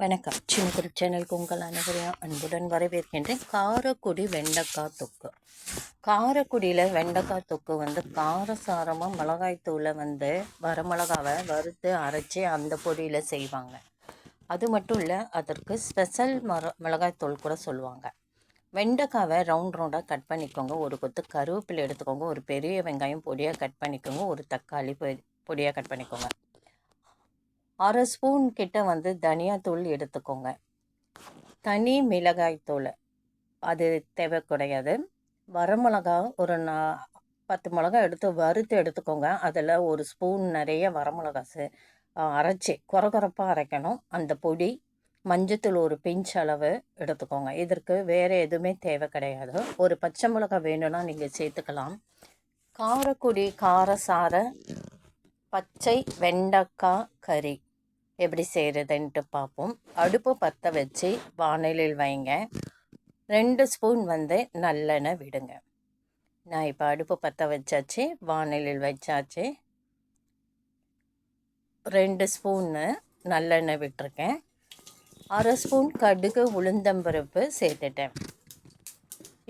வணக்கம். சின்னக்குடி சேனலுக்கு உங்கள் அனைவரையும் அன்புடன் வரவேற்கின்றேன். காரக்குடி வெண்டைக்காய் தொக்கு. காரக்குடியில் வெண்டைக்காய் தொக்கு வந்து காரசாரமாக மிளகாய்த்தூளை வந்து வரமிளகாவை வறுத்து அரைச்சி அந்த பொடியில் செய்வாங்க. அது மட்டும் இல்லை அதற்கு ஸ்பெஷல் மர மிளகாய்த்தூள் கூட சொல்லுவாங்க. வெண்டைக்காவை ரவுண்ட் ரவுண்டாக கட் பண்ணிக்கோங்க. ஒரு கொத்து கருவேப்பிலை எடுத்துக்கோங்க. ஒரு பெரிய வெங்காயம் பொடியாக கட் பண்ணிக்கோங்க. ஒரு தக்காளி பொ- பொடியாக கட் பண்ணிக்கோங்க. அரை ஸ்பூன் கிட்ட வந்து தனியாத்தூள் எடுத்துக்கோங்க. தனி மிளகாய் தூள். அது தேவை கிடையாது. வரமிளகா ஒரு நா பத்து மிளகா எடுத்து வறுத்து எடுத்துக்கோங்க. அதில் ஒரு ஸ்பூன் நிறைய வரமிளகா சே அரைச்சி குறகுறப்பாக அரைக்கணும். அந்த பொடி மஞ்சத்தூள் ஒரு பிஞ்ச் அளவு எடுத்துக்கோங்க. இதற்கு வேறு எதுவுமே தேவை கிடையாது. ஒரு பச்சை மிளகாய் வேணும்னா நீங்கள் சேர்த்துக்கலாம். காரக்குடி காரசார பச்சை வெண்டைக்காய் கறி. எப்படி செய்கிறதுன்ட்டு பார்ப்போம் அடுப்பு பற்ற வச்சு வானிலையில் வைங்க. ரெண்டு ஸ்பூன் வந்து நல்லெண்ணெய் விடுங்க. நான் இப்போ அடுப்பு பற்ற வச்சாச்சு வானிலையில் வச்சாச்சு. ரெண்டு ஸ்பூன்னு நல்லெண்ணெய் விட்டுருக்கேன். அரை ஸ்பூன் கடுகு உளுந்தம்பருப்பு சேர்த்துட்டேன்.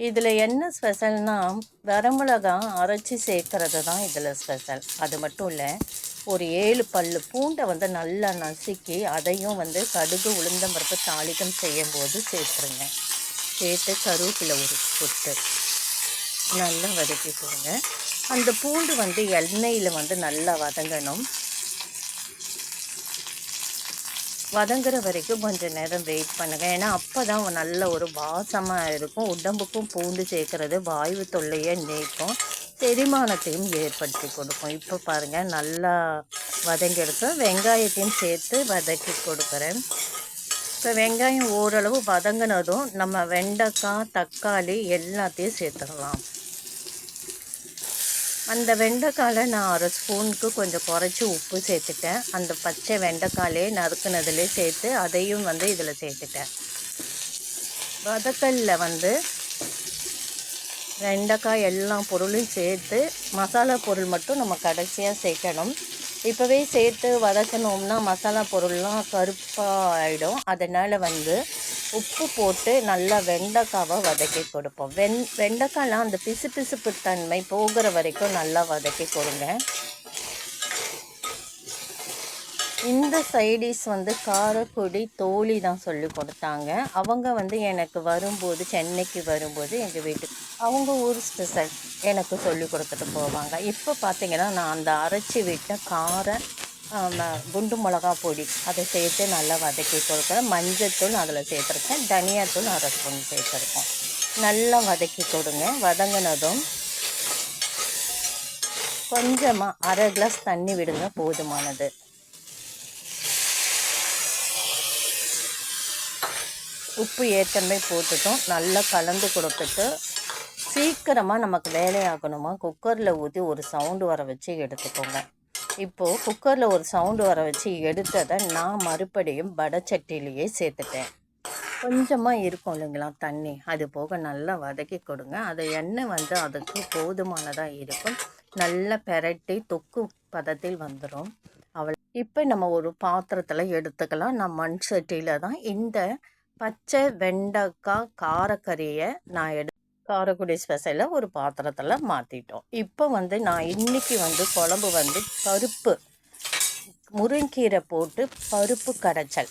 இதில் என்ன ஸ்பெஷல்னால் வரமிளகா அரைச்சி சேர்க்கறது தான் இதில் ஸ்பெஷல். அது மட்டும் இல்லை ஒரு ஏழு பல் பூண்டை வந்து நல்லா நசுக்கி அதையும் வந்து கடுகு உளுந்தம்பருப்பு தாளிக்கம் செய்யும்போது சேர்த்துருங்க. சேர்த்து கருவேப்பிலை ஒரு கொட்டு நல்லா வதக்கிக்கோங்க அந்த பூண்டு வந்து எண்ணெயில் வந்து நல்லா வதங்கணும். வதங்குற வரைக்கும் கொஞ்சம் நேரம் வெயிட் பண்ணுங்கள் ஏன்னா அப்போ தான் நல்ல ஒரு வாசமாக இருக்கும். உடம்புக்கும் பூண்டு சேர்க்கறது வாயு தொல்லையை நீக்கும். செரிமானத்தையும் ஏற்படுத்தி கொடுக்கும். இப்போ பாருங்கள் நல்லா வதங்கிடுச்சு வெங்காயத்தையும் சேர்த்து வதக்கி கொடுக்குறேன். இப்போ வெங்காயம் ஓரளவு வதங்கினதும் நம்ம வெண்டைக்காய் தக்காளி எல்லாத்தையும் சேர்த்துடலாம். அந்த வெண்டைக்காயில் நான் அரை ஸ்பூனுக்கு கொஞ்சம் குறைச்சி உப்பு சேர்த்துட்டேன். அந்த பச்சை வெண்டைக்காலே நறுக்குனதுலேயே சேர்த்து அதையும் வந்து இதில் சேர்த்துட்டேன். வதக்கல்ல வந்து வெண்டைக்காய் எல்லா பொருளும் சேர்த்து மசாலா பொருள் மட்டும் நம்ம கடைசியாக சேர்க்கணும். இப்போவே சேர்த்து வதக்கணும்னா மசாலா பொருள்லாம் கருப்பாக ஆகிடும் அதனால் வந்து உப்பு போட்டு நல்லா வெண்டைக்காவை வதக்கி கொடுப்போம். வெண் வெண்டைக்காய்லாம் அந்த பிசு பிசுப்பு தன்மை போகிற வரைக்கும் நல்லா வதக்கி கொடுங்க. இந்த சைடிஸ் வந்து காரக்குடி தோழி தான் சொல்லி கொடுத்தாங்க. அவங்க வந்து எனக்கு வரும்போது சென்னைக்கு வரும்போது எங்கள் வீட்டுக்கு அவங்க ஊர் ஸ்பெஷல் எனக்கு சொல்லி கொடுத்துட்டு போவாங்க. இப்போ பார்த்தீங்கன்னா நான் அந்த அரைச்சி விட்ட காரம் குண்டு மிளகா பொடி அதை சேர்த்து நல்லா வதக்கி கொடுக்குறேன். மஞ்சத்தூள் அதில் சேர்த்துருக்கேன். தனியாத்தூள் அரை ஸ்பூன் சேர்த்துருக்கேன். நல்லா வதக்கி கொடுங்க. வதங்கினதும் கொஞ்சமாக அரை கிளாஸ் தண்ணி விடுங்க. போதுமானது. உப்பு ஏற்றமே போட்டுட்டோம். நல்லா கலந்து கொடுத்துட்டு சீக்கிரமாக நமக்கு வேலையாகணுமா? குக்கரில் ஊற்றி ஒரு சவுண்டு வர வச்சு எடுத்துக்கோங்க. இப்போது குக்கரில் ஒரு சவுண்டு வர வச்சு எடுத்ததை நான் மறுபடியும் வடச்சட்டிலேயே சேர்த்துட்டேன். கொஞ்சமாக இருக்கும் இல்லைங்களா? தண்ணி. அது போக நல்லா வதக்கி கொடுங்க. அது எண்ணெய் வந்து அதுக்கு போதுமானதாக இருக்கும். நல்லா பெரட்டி தொக்கு பதத்தில் வந்துடும் அவள் இப்போ நம்ம ஒரு பாத்திரத்தில் எடுத்துக்கலாம். நான் மண் சட்டியில் தான். இந்த பச்சை வெண்டைக்காய் காரக்கறியை நான் எடு காரக்குடி ஸ்பெஷலில் ஒரு பாத்திரத்தில் மாற்றிட்டோம் இப்போ வந்து நான் இன்னைக்கு வந்து குழம்பு வந்து பருப்பு முருங்கீரை போட்டு பருப்பு கடைச்சல்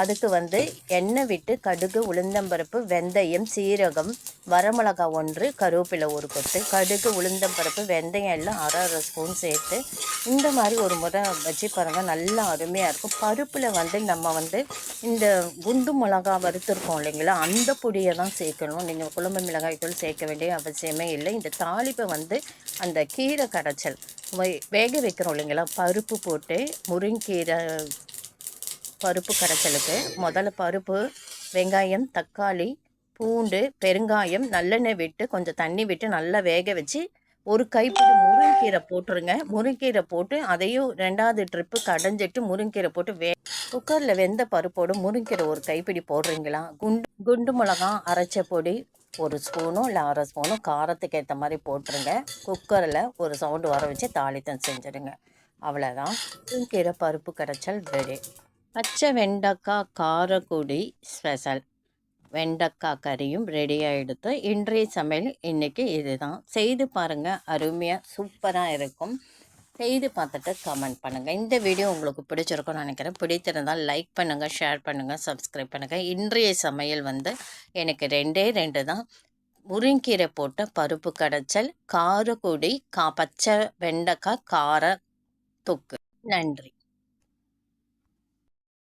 அதுக்கு வந்து எண்ணெய் விட்டு கடுகு உளுந்தம்பருப்பு வெந்தயம் சீரகம் வரமிளகா ஒன்று கருவேப்பிலை ஒரு கொத்து கடுகு உளுந்தம்பருப்பு வெந்தயம் எல்லாம் அரை அரை ஸ்பூன் சேர்த்து இந்த மாதிரி ஒரு முறை வச்சு பாருங்கள் நல்லா அருமையாக இருக்கும். பருப்பில் வந்து நம்ம வந்து இந்த குண்டு மிளகா வறுத்துருக்கோம் இல்லைங்களா அந்த பொடியை தான் சேர்க்கணும். நீங்கள் குழம்பு மிளகாய் தூள் சேர்க்க வேண்டிய அவசியமே இல்லை. இந்த தாளிப்பை வந்து அந்த கீரை கடைச்சல் வேக வைக்கிறோம் இல்லைங்களா பருப்பு போட்டு முருங்கீரை பருப்பு கரைச்சலுக்கு முதல்ல பருப்பு வெங்காயம் தக்காளி பூண்டு பெருங்காயம் நல்லெண்ணெய் விட்டு கொஞ்சம் தண்ணி விட்டு நல்லா வேக வச்சு ஒரு கைப்பிடி முருங்கீரை போட்டுருங்க. முருங்கீரை போட்டு அதையும் ரெண்டாவது ட்ரிப்பு கடைஞ்சிட்டு முருங்கீரை போட்டு வே குக்கரில் வெந்த பருப்போடு முருங்கீரை ஒரு கைப்பிடி போடுறீங்களா? குண்டு குண்டு மிளகா அரைச்ச பொடி ஒரு ஸ்பூனும் இல்லை அரை ஸ்பூனும் காரத்துக்கு ஏற்ற மாதிரி போட்டுருங்க. குக்கரில் ஒரு சவுண்டு வர வச்சு தாளித்தம் செஞ்சுடுங்க. அவ்வளோதான் முருங்கீரை பருப்பு கரைச்சல் ரெடி பச்சை வெண்டைக்காய் காரக்குடி ஸ்பெஷல். வெண்டைக்காய் கறியும் ரெடி எடுத்து இன்றைய சமையல் இன்றைக்கி இதுதான். செய்து பாருங்கள் அருமையாக சூப்பராக இருக்கும். செய்து பார்த்துட்டு கமெண்ட் பண்ணுங்கள் இந்த வீடியோ உங்களுக்கு பிடிச்சிருக்கும்னு நினைக்கிறேன். பிடித்திருந்தால் லைக் பண்ணுங்கள் ஷேர் பண்ணுங்கள் சப்ஸ்கிரைப் பண்ணுங்கள் இன்றைய சமையல் வந்து எனக்கு ரெண்டே ரெண்டு தான். முருங்கீரை போட்ட பருப்பு கடைச்சல் காரக்குடி கா பச்சை வெண்டைக்காய் கார தொக்கு நன்றி.